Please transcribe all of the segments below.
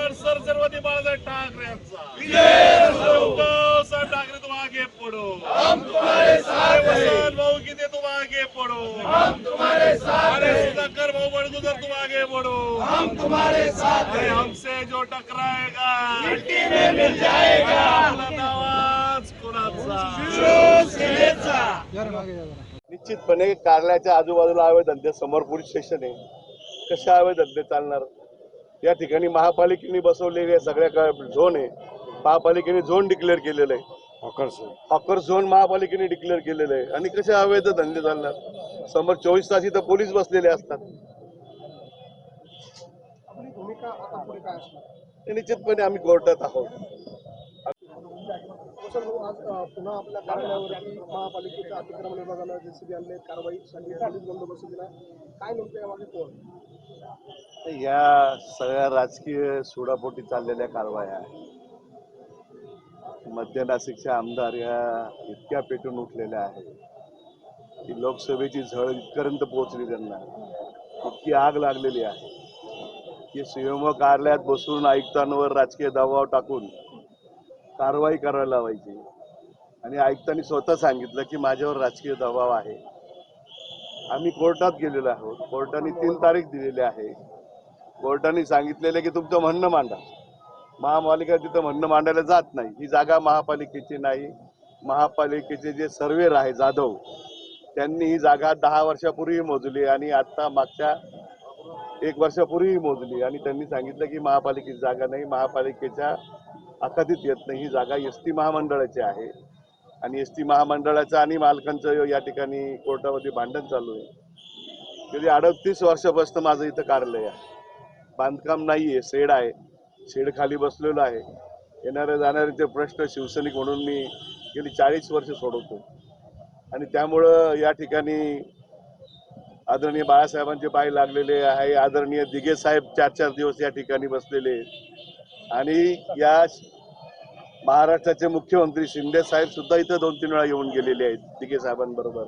हृदय सरस्वती बाळासाहेब ठाकरे यांचा. साहेब ठाकरे तुम आगे पडो. वसंत भाऊ किती तुम आगे पडो. अरे सुधाकर भाऊ बड़गुजर तुम आगे बढ़ो हम तुम्हारे साथ हमसे जो टकराएगा मिट्टी में मिल जाएगा आवाज निश्चितपणे कारल्याच्या आजूबाजूला हवे धंदे समोर पोलीस स्टेशन आहे. कशा अवैध धंदे चालणार? या ठिकाणी महापालिकेने बसवलेले सगळ्या झोन आहे. महापालिकेने झोन डिक्लेअर केलेलं आहे. Hawker zone. महापालिकेने डिक्लेअर केलेलं आहे. आणि कसे अवैध धंदे चालणार? समोर चोवीस तास इथं पोलीस बसलेले असतात. निश्चितपणे आम्ही कोर्टात आहोत. पुन्हा आपल्या कार्यालयावरती महापालिकेच्या अतिक्रमण विभागानं जेसीबी आणले कारवाई पोलीस बंदोबस्त दिला. काय नेमकं यामागे कोण? या सगळ्या राजकीय सोडापोटी चाललेल्या कारवाया मध्य नाशिकच्या आमदार या इतक्या पेटून उठलेल्या आहेत की लोकसभेची झळ इथपर्यंत पोहोचली त्यांना. इतकी आग लागलेली आहे की सीएमओ कार्यालयात बसून आयुक्तांवर राजकीय दबाव टाकून कारवाई करायला लावायची. आणि आयुक्तांनी स्वतः सांगितलं की माझ्यावर राजकीय दबाव आहे. आम्ही कोर्टात गेलेलो आहोत. कोर्टाने तीन तारीख दिलेली आहे. कोर्टाने सांगितलेलं की तुमचं म्हणणं मांडा. महापालिका तिथं म्हणणं मांडायला जात नाही. ही जागा महापालिकेची नाही. महापालिकेचे जे सर्वेर आहे जाधव त्यांनी ही जागा दहा वर्षापूर्वी मोजली आणि आता मागच्या एक वर्षापूर्वी मोजली. आणि त्यांनी सांगितलं की महापालिकेची जागा नाही. महापालिकेच्या अखादीत येत नाही. ही जागा एस टी महामंडळाची आहे. आणि एस टी महामंडळाचं आणि मालकांचं या ठिकाणी कोर्टामध्ये भांडण चालू आहे. गेली अडतीस वर्षापासून माझं इथं कार्यालय आहे. बांधकाम नाही आहे शेड आहे. शेड खाली बसलेलो आहे. येणाऱ्या जाणाऱ्यांचे प्रश्न शिवसैनिक म्हणून मी गेली चाळीस वर्ष सोडवतो. आणि त्यामुळं या ठिकाणी आदरणीय बाळासाहेबांचे पाय लागलेले आहे. आदरणीय दिघे साहेब चार चार दिवस या ठिकाणी बसलेले आणि या महाराष्ट्राचे मुख्यमंत्री शिंदे साहेब सुद्धा इथं दोन तीन वेळा येऊन गेलेले आहेत दिघे साहेबांबरोबर.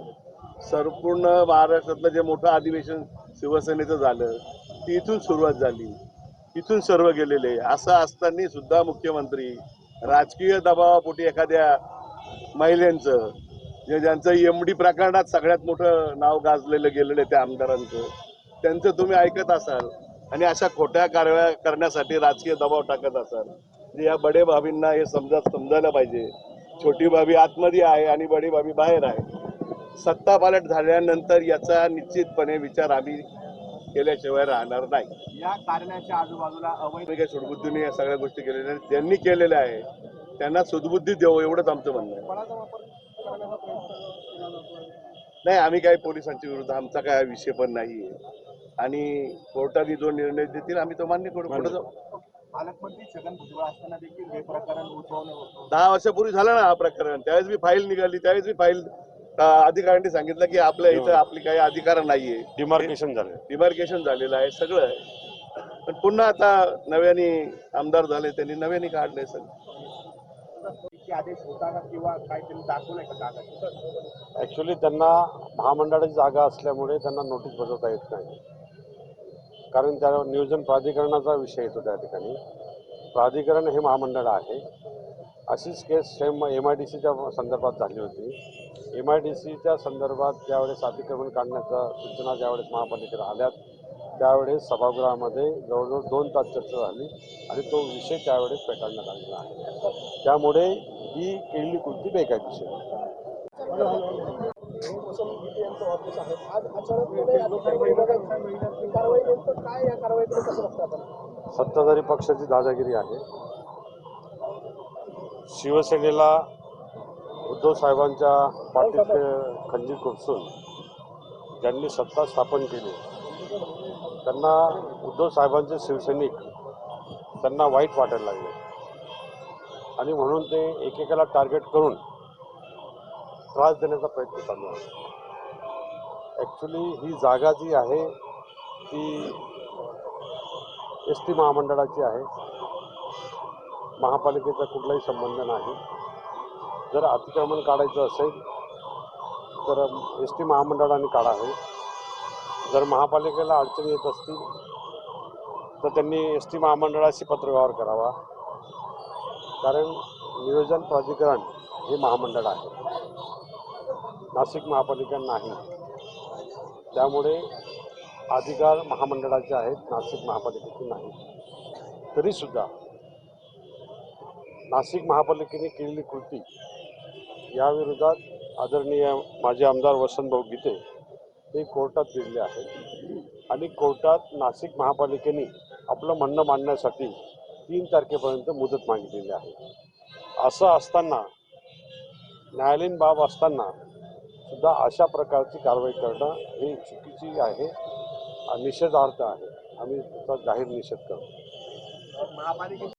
संपूर्ण महाराष्ट्रातलं जे मोठं अधिवेशन शिवसेनेचं झालं ती इथून सुरुवात झाली. इथून सर्व गेलेले. असं असताना सुद्धा मुख्यमंत्री राजकीय दबावापोटी एखाद्या महिलांचं जे ज्यांचं एम डी प्रकरणात सगळ्यात मोठं नाव गाजलेलं गेलेलं त्या आमदारांचं त्यांचं तुम्ही ऐकत असाल आणि अशा खोट्या कारवाया करण्यासाठी राजकीय दबाव टाकत असाल या बडे भाभींना हे समजा समजायला पाहिजे. छोटी भाभी आतमध्ये आहे आणि बडी भाभी बाहेर आहे. सत्ता पालट झाल्यानंतर याचा निश्चितपणे विचार आम्ही केल्याशिवाय राहणार नाही. या कार्यालयाच्या आजूबाजूला अवैध सुडबुद्धीने या सगळ्या गोष्टी केलेल्या आहेत. त्यांनी केलेल्या आहे त्यांना सुदबुद्धी देऊ एवढंच आमचं म्हणणं आहे. नाही आम्ही काही पोलिसांच्या विरुद्ध आमचा काय विषय पण नाही आणि कोर्टाने जो निर्णय देतील आम्ही तो मान्य करू. पुढे जाऊ. पालकमंत्री छगन भुजबळ असताना देखील हे प्रकरण उद्भवलं होतं. दहा वर्षापूर्वी झालं ना हा प्रकरण. त्यावेळेस मी फाईल निघाली त्यावेळेस मी फाईल अधिकाऱ्यांनी सांगितलं की आपल्या इथं आपली काही अधिकार नाहीये. डिमार्केशन झाले डिमार्केशन झालेलं आहे सगळं आहे. पण पुन्हा आता नव्याने आमदार झाले त्यांनी नव्याने काढले सगळं. की आदेश होता का किंवा काय त्यांनी दाखवलंय का कागद ऍक्च्युली त्यांना महामंडळाची जागा असल्यामुळे त्यांना नोटीस बजावता येत नाही. कारण त्या नियोजन प्राधिकरणाचा विषय येतो त्या ठिकाणी. प्राधिकरण हे महामंडळ आहे. अशीच case same M I D सीच्या संदर्भात झाली होती. एम आय डी सीच्या संदर्भात ज्यावेळेस अतिक्रमण काढण्याच्या सूचना ज्यावेळेस महापालिकेला आल्यात त्यावेळेस सभागृहामध्ये जवळजवळ दोन तास चर्चा झाली आणि तो विषय त्यावेळेस फेटाळण्यात आलेला आहे. त्यामुळे ही केलेली कृती बेकायदेशीर ऑफिस आहे. आज कारवाई नेमकं काय या कारवाईकडे कसं बघता आपण? सत्ताधारी पक्षाची दादागिरी आहे. शिवसेनेला उद्धव साहेबांच्या पाठीत खंजीर खुपसून ज्यांनी सत्ता स्थापन केली त्यांना उद्धव साहेबांचे शिवसैनिक त्यांना वाईट वाटायला लागले. आणि म्हणून ते एकेकाला टार्गेट करून त्रास देण्याचा प्रयत्न चालू आहे. ॲक्च्युली ही जागा जी आहे ती एस टी महामंडळाची आहे. महापालिकेचा कुठलाही संबंध नाही. जर अतिक्रमण काढायचं असेल तर एस टी महामंडळाने काढावे जर महापालिकेला अडचणी येत असतील तर त्यांनी एस टी महामंडळाशी पत्रव्यवहार करावा. कारण नियोजन प्राधिकरण हे महामंडळ आहे. नाशिक महापालिका नाही. त्यामुळे अधिकार महामंडळाचे आहेत नाशिक महापालिकेचे नाही. तरीसुद्धा नाशिक महापालिकेने केलेली कृती याविरोधात आदरणीय माजी आमदार वसंतभाऊ गीते हे कोर्टात गेलेले आहेत. आणि कोर्टात नाशिक महापालिकेने आपलं म्हणणं मांडण्यासाठी तीन तारखेपर्यंत मुदत मागितलेली आहे. असं असताना न्यायालयीन बाब असताना सुद्धा अशा प्रकारची कारवाई करणं ही चुकीची आहे निषेधार्थ आहे. आम्ही त्याचा जाहीर निषेध करतो. महापालिकेची